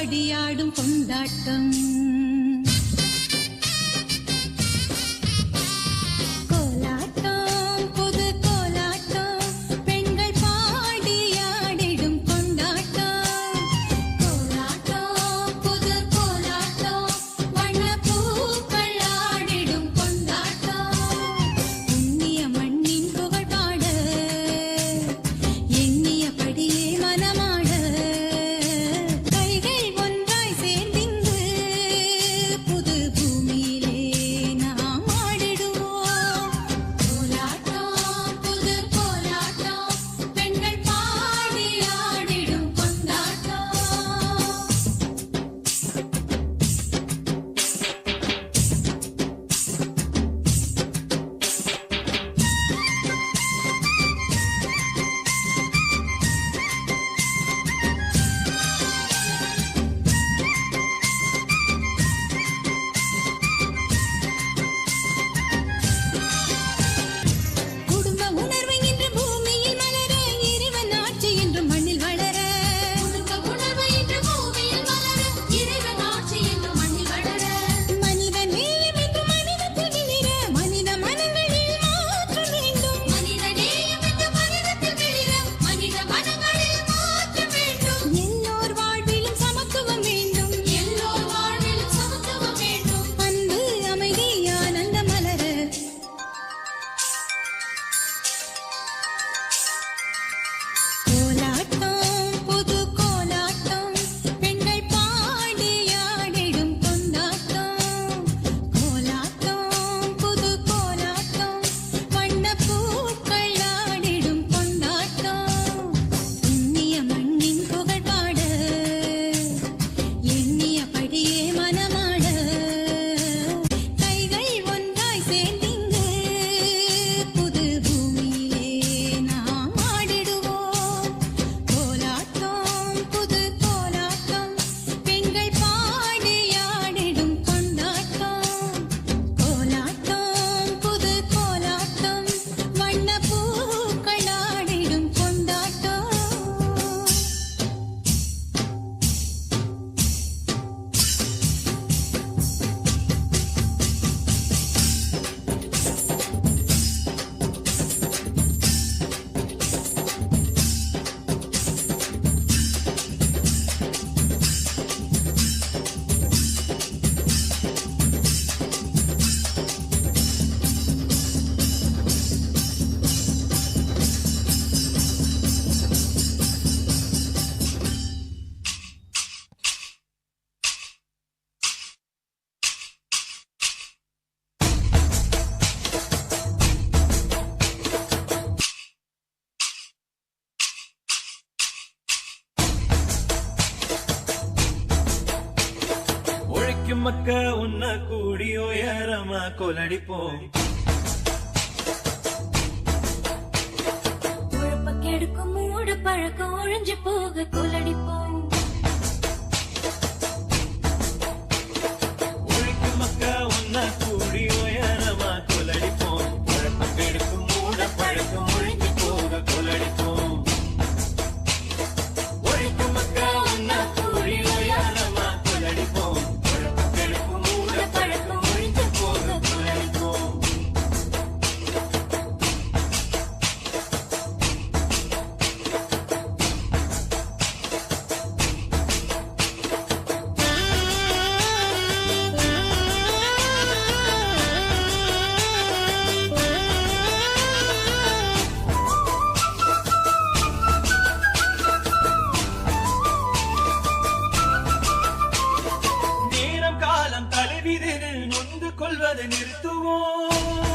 ஆடியாடும் கொண்டாட்டம். നമ്മക്ക് ഒന്ന കൂടി ഉയരമ കൊലടിപ്പോ കുഴപ്പക്കെടുക്കും മൂട് പഴക്കം ഒഴിഞ്ഞു പോക കൊലടിപ്പോ கொள்வதை நிறுத்துவோம்.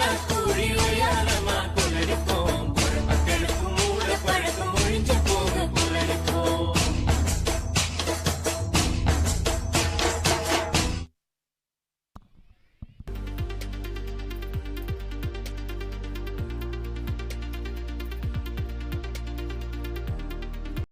I'm a curiosidad.